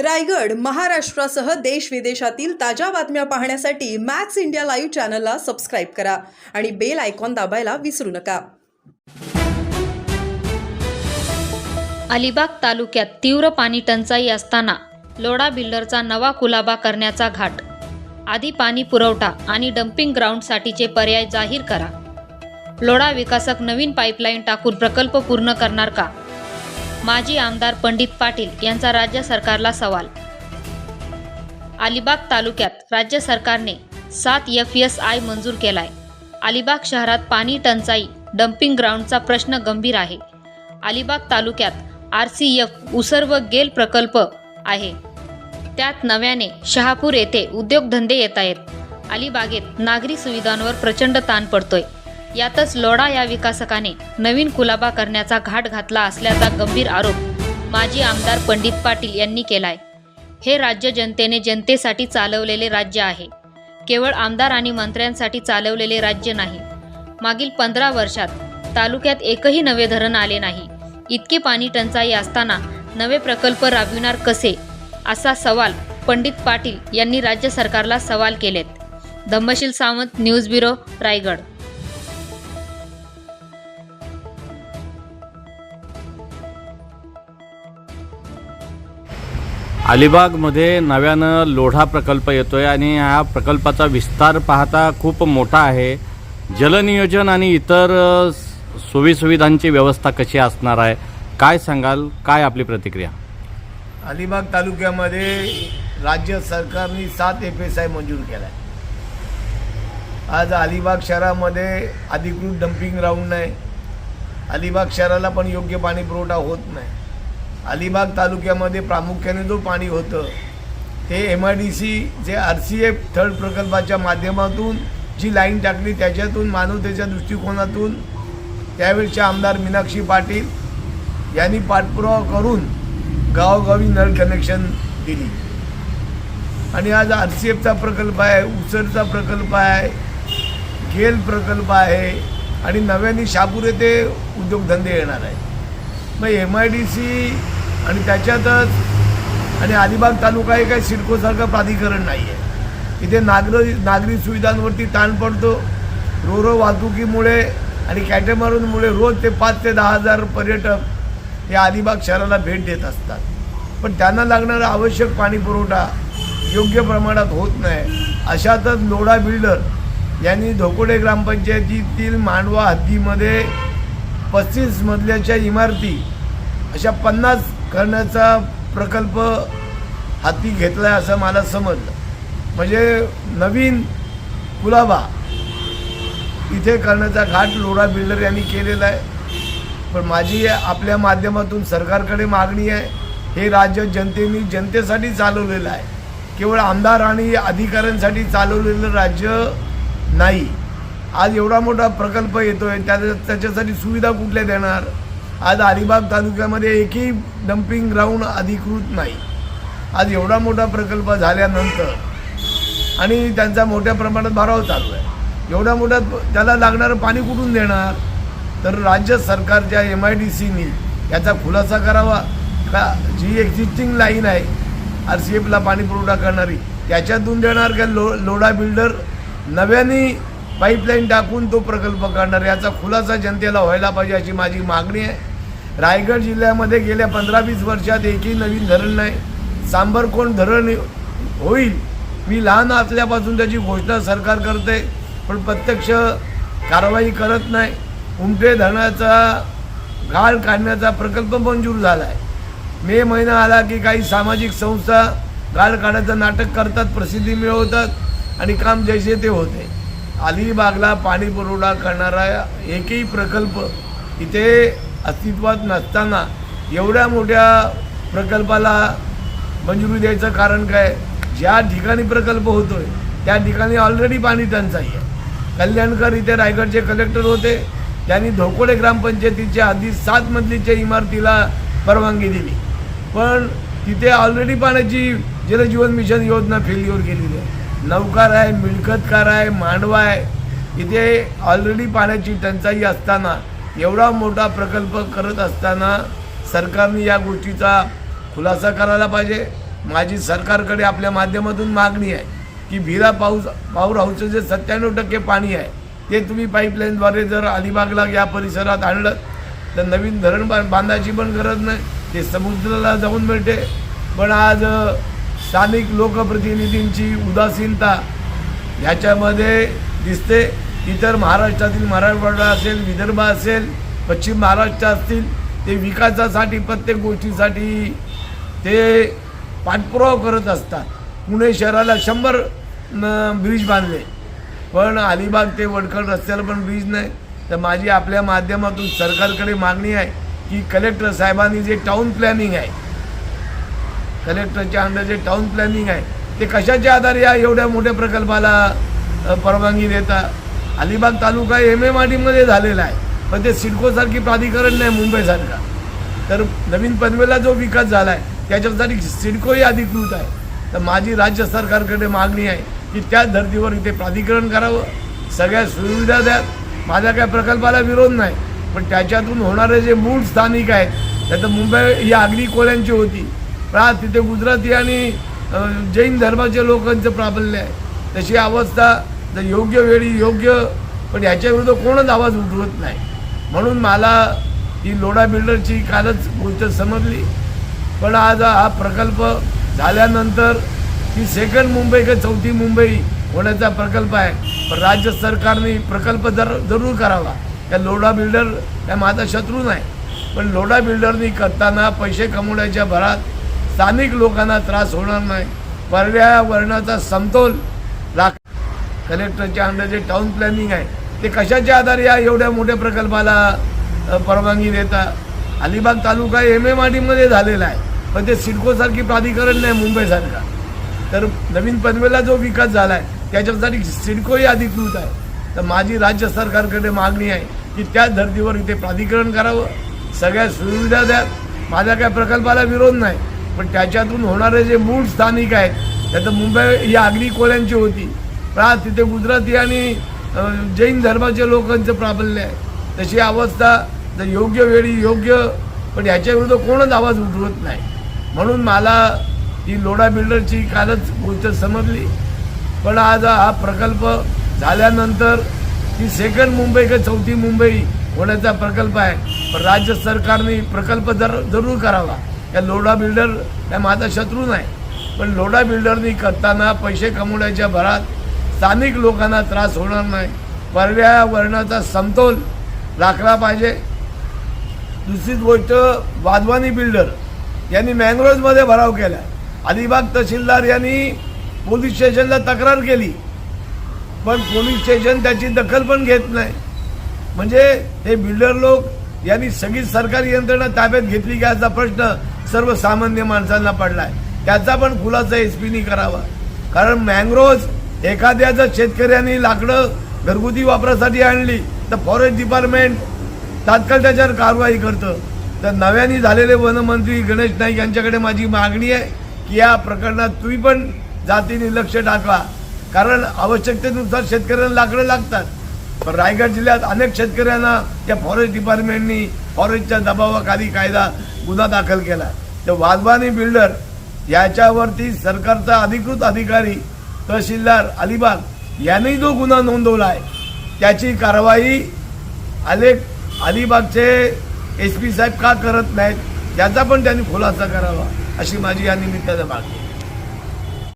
रायगड महाराष्ट्रासह देश विदेशातील ताज्या बातम्या पाहण्यासाठी मॅक्स इंडिया लाईव्ह चॅनलला सबस्क्राईब करा आणि बेल आयकॉन दाबायला विसरू नका. अलिबाग तालुक्यात तीव्र पाणी टंचाई असताना लोढा बिल्डरचा नवा कुलाबा करण्याचा घाट. आधी पाणी पुरवठा आणि डम्पिंग ग्राउंडसाठीचे पर्याय जाहीर करा. लोढा विकासक नवीन पाईपलाईन टाकून प्रकल्प पूर्ण करणार का? माजी आमदार पंडित पाटील यांचा राज्य सरकारला सवाल. अलिबाग तालुक्यात राज्य सरकारने सात एफ एस आय मंजूर केलाय. अलिबाग शहरात पाणी टंचाई डम्पिंग ग्राउंडचा प्रश्न गंभीर आहे. अलिबाग तालुक्यात आर सी एफ उसर व गेल प्रकल्प आहे. त्यात नव्याने शहापूर येथे उद्योगधंदे येत आहेत अलिबागेत नागरी सुविधांवर प्रचंड ताण पडतोय. यातच लोढा या विकासकाने नवीन कुलाबा करण्याचा घाट घातला असल्याचा गंभीर आरोप माजी आमदार पंडित पाटील यांनी केलाय. हे राज्य जनतेने जनतेसाठी चालवलेले राज्य आहे. केवळ आमदार आणि मंत्र्यांसाठी चालवलेले राज्य नाही. मागील पंधरा वर्षात तालुक्यात एकही नवे धरण आले नाही. इतकी पाणी टंचाई असताना नवे प्रकल्प राबविणार कसे? असा सवाल पंडित पाटील यांनी राज्य सरकारला सवाल केलेत. Dhammasheel Sawant news bureau Raigad. अलिबागमध्ये नव्यानं लोढा प्रकल्प येतो आहे आणि या प्रकल्पाचा विस्तार पाहता खूप मोठा आहे. जलनियोजन आणि इतर सोयीसुविधांची व्यवस्था कशी असणार आहे? काय सांगाल? काय आपली प्रतिक्रिया? अलिबाग तालुक्यामध्ये राज्य सरकारने सात एफ एस आय मंजूर केला आहे आज अलिबाग शहरामध्ये अधिकृत डम्पिंग ग्राउंड नाही. अलिबाग शहराला पण योग्य पाणी पुरवठा होत नाही. अलिबाग तालुक्यामध्ये प्रामुख्याने जो पाणी होतं ते M I D C J R C F third प्रकल्पाच्या माध्यमातून जी लाईन टाकली त्याच्यातून मानवतेच्या दृष्टिकोनातून त्यावेळच्या आमदार मीनाक्षी पाटील यांनी पाठपुरावा करून गावोगावी नळ कनेक्शन दिली. आणि आज आर सी एफचा प्रकल्प आहे उसरचा प्रकल्प आहे गेल प्रकल्प आहे आणि नव्याने शापूर येथे उद्योगधंदे येणार आहे मग एम आय डी सी आणि त्याच्यातच आणि अलिबाग तालुका हे काही सिडकोसारखं प्राधिकरण नाही आहे इथे नागर नागरी सुविधांवरती ताण पडतो. रो रो वाहतुकीमुळे आणि कॅटेमरूनमुळे रोज ते पाच ते दहा हजार पर्यटक या अलिबाग शहराला भेट देत असतात. पण त्यांना लागणारा आवश्यक पाणी पुरवठा योग्य प्रमाणात होत नाही. अशातच लोढा बिल्डर यांनी धोकोडे ग्रामपंचायतीतील मांडवा हद्दीमध्ये पस्तीस मजल्याच्या इमारती अशा पन्नास करण्याचा प्रकल्प हाती घेतला आहे असं मला समजलं. म्हणजे नवीन कुलाबा इथे करण्याचा घाट लोडा बिल्डर यांनी केलेला आहे. पण माझी आपल्या माध्यमातून सरकारकडे मागणी आहे. हे राज्य जनतेने जनतेसाठी चालवलेलं आहे. केवळ आमदार आणि अधिकाऱ्यांसाठी चालवलेलं राज्य नाही. आज एवढा मोठा प्रकल्प येतो आहे त्या त्याच्यासाठी सुविधा कुठल्या देणार? आज अलिबाग तालुक्यामध्ये एकही डम्पिंग ग्राउंड अधिकृत नाही. आज एवढा मोठा प्रकल्प झाल्यानंतर आणि त्यांचा मोठ्या प्रमाणात भराव चालू आहे. एवढा मोठा त्याला लागणारं पाणी कुठून देणार? तर राज्य सरकारच्या एम आय डी सीनी याचा खुलासा करावा. का जी एक्झिस्टिंग लाईन आहे आर सी एफला पाणी पुरवठा करणारी त्याच्यातून देणार का लो लोडा बिल्डर नव्याने पाईपलाईन टाकून तो प्रकल्प करणार याचा खुलासा जनतेला व्हायला पाहिजे अशी माझी मागणी आहे. रायगड जिल्ह्यामध्ये गेल्या पंधरा वीस वर्षात एकही नवीन धरण नाही. सांबरकोण धरण होईल? मी लहान असल्यापासून त्याची घोषणा सरकार करते पण प्रत्यक्ष कारवाई करत नाही. उमटे धरणाचा गाळ काढण्याचा प्रकल्प मंजूर झाला आहे मे महिना आला की काही सामाजिक संस्था गाळ काढायचं नाटक करतात प्रसिद्धी मिळवतात आणि काम जैसे ते होते. अलिबागला पाणी पुरवठा करणारा एकही प्रकल्प इथे अस्तित्वात नसताना एवढ्या मोठ्या प्रकल्पाला मंजुरी द्यायचं कारण काय? ज्या ठिकाणी प्रकल्प होतोय त्या ठिकाणी ऑलरेडी पाणी टंचाई आहे. कल्याणकर इथे रायगडचे कलेक्टर होते. त्यांनी धोकोडे ग्रामपंचायतीच्या आधी सात मजलीच्या इमारतीला परवानगी दिली. पण तिथे ऑलरेडी पाण्याची जलजीवन मिशन योजना फेल्युअर केलेली आहे. नौकार आहे मिळकतकार आहे मांडवा आहे. इथे ऑलरेडी पाण्याची टंचाई असताना एवढा मोठा प्रकल्प करत असताना सरकारने या गोष्टीचा खुलासा करायला पाहिजे. माझी सरकारकडे आपल्या माध्यमातून मागणी आहे की भिरा पाऊस पाऊर हाऊसचं जे सत्त्याण्णव टक्के पाणी आहे ते तुम्ही पाईपलाईनद्वारे जर अलिबागला या परिसरात आणलं तर नवीन धरण बा- बांधायची पण गरज नाही ते समुद्राला जाऊन मिळते. पण आज स्थानिक लोकप्रतिनिधींची उदासीनता ह्याच्यामध्ये दिसते. इतर महाराष्ट्रातील मराठवाडा असेल विदर्भ असेल पश्चिम महाराष्ट्र असतील ते विकासासाठी प्रत्येक गोष्टीसाठी ते पाठपुरावा करत असतात. पुणे शहराला शंभर ब्रिज बांधले. पण अलिबाग ते वडखल रस्त्याला पण ब्रिज नाही. तर माझी आपल्या माध्यमातून सरकारकडे मागणी आहे की कलेक्टर साहेबांनी जे टाऊन प्लॅनिंग आहे कलेक्टरच्या अंडर जे टाऊन प्लॅनिंग आहे ते कशाच्या आधारे या एवढ्या मोठ्या प्रकल्पाला परवानगी देतात अलिबाग तालुका एम एम आर डीमध्ये झालेला आहे. पण ते सिडकोसारखी प्राधिकरण नाही मुंबईसारखा. तर नवीन पनवेलला जो विकास झाला आहे त्याच्यासाठी सिडकोही अधिकृत आहे. तर माझी राज्य सरकारकडे मागणी आहे की त्या धर्तीवर इथे प्राधिकरण करावं. सगळ्या सुविधा द्या माझ्या काय प्रकल्पाला विरोध नाही. पण त्याच्यातून होणारे जे मूळ स्थानिक आहेत त्यात मुंबई ही आगरी कोळ्यांची होती. पण आज तिथे गुजराती आणि जैन धर्माच्या लोकांचं प्राबल्य आहे. तशी अवस्था तर योग्य वेळी योग्य पण याच्याविरुद्ध कोणच आवाज उठवत नाही. म्हणून मला ही लोढा बिल्डरची कालच गोष्ट समजली. पण आज हा प्रकल्प झाल्यानंतर ही सेकंड मुंबई का चौथी मुंबई होण्याचा प्रकल्प आहे. पण राज्य सरकारने प्रकल्प जर जरूर करावा. त्या लोढा बिल्डर त्या माझा शत्रू नाही. पण लोढा बिल्डरनी करताना पैसे कमवण्याच्या भरात स्थानिक लोकांना त्रास होणार नाही. पर्यावरणाचा समतोल कलेक्टरच्या अंडर जे टाऊन प्लॅनिंग आहे ते कशाच्या आधारे या एवढ्या मोठ्या प्रकल्पाला परवानगी देता? अलिबाग तालुका एम एम आर डीमध्ये झालेला आहे पण ते सिडकोसारखी प्राधिकरण नाही मुंबईसारखा तर नवीन पनवेलला जो विकास झाला आहे त्याच्यासाठी सिडकोही अधिकृत आहे. तर माझी राज्य सरकारकडे मागणी आहे की त्याच धर्तीवर इथे प्राधिकरण करावं. सगळ्या सुविधा द्या. माझ्या काय प्रकल्पाला विरोध नाही पण त्याच्यातून होणारे जे मूळ स्थानिक आहेत त्यात मुंबई ही आगरी कोळ्यांची होती. आज तिथे गुजराती आणि जैन धर्माच्या लोकांचं प्राबल्य आहे. तशी अवस्था तर योग्य वेळी योग्य पण ह्याच्या विरुद्ध कोणच आवाज उठवत नाही. म्हणून मला ही लोडा बिल्डरची कालच गोष्ट समजली. पण आज हा प्रकल्प झाल्यानंतर ही सेकंड मुंबई का चौथी मुंबई होण्याचा प्रकल्प आहे. पण राज्य सरकारने प्रकल्प जर जरूर करावा. या लोडा बिल्डर या माझा शत्रू नाही. पण लोडा बिल्डरनी करताना पैसे कमवण्याच्या भरात स्थानिक लोकांना त्रास होणार नाही. पर्यावरणाचा समतोल राखला पाहिजे. दुसरी गोष्ट वाधवानी बिल्डर यांनी मँग्रोव्हमध्ये भराव केला. अलिबाग तहसीलदार यांनी पोलीस स्टेशनला तक्रार केली. पण पोलीस स्टेशन त्याची दखल पण घेत नाही. म्हणजे हे बिल्डर लोक यांनी सगळी सरकारी यंत्रणा ताब्यात घेतली का असा प्रश्न सर्वसामान्य माणसांना पडला आहे त्याचा पण खुलासा एस पीनी करावा. कारण मँग्रोव्ह एखाद्या जर शेतकऱ्यांनी लाकडं घरगुती वापरासाठी आणली तर फॉरेस्ट डिपार्टमेंट तात्काळ त्याच्यावर कारवाई करतं. तर नव्याने झालेले वनमंत्री गणेश नाईक यांच्याकडे माझी मागणी आहे की या प्रकरणात तुम्ही पण जातीने लक्ष टाका. कारण आवश्यकतेनुसार शेतकऱ्यांना लाकडं लागतात. पण रायगड जिल्ह्यात अनेक शेतकऱ्यांना त्या फॉरेस्ट डिपार्टमेंटनी फॉरेस्टच्या दबावाखाली कायदा गुन्हा दाखल केला. तर वाधवानी बिल्डर याच्यावरती सरकारचा अधिकृत अधिकारी तहसीलदार अलिबाग यांनी जो गुन्हा नोंदवला आहे त्याची कारवाई आलेख अलिबागचे एस पी साहेब का करत नाहीत याचा पण त्यांनी खुलासा करावा अशी माझी या निमित्तानं मागणी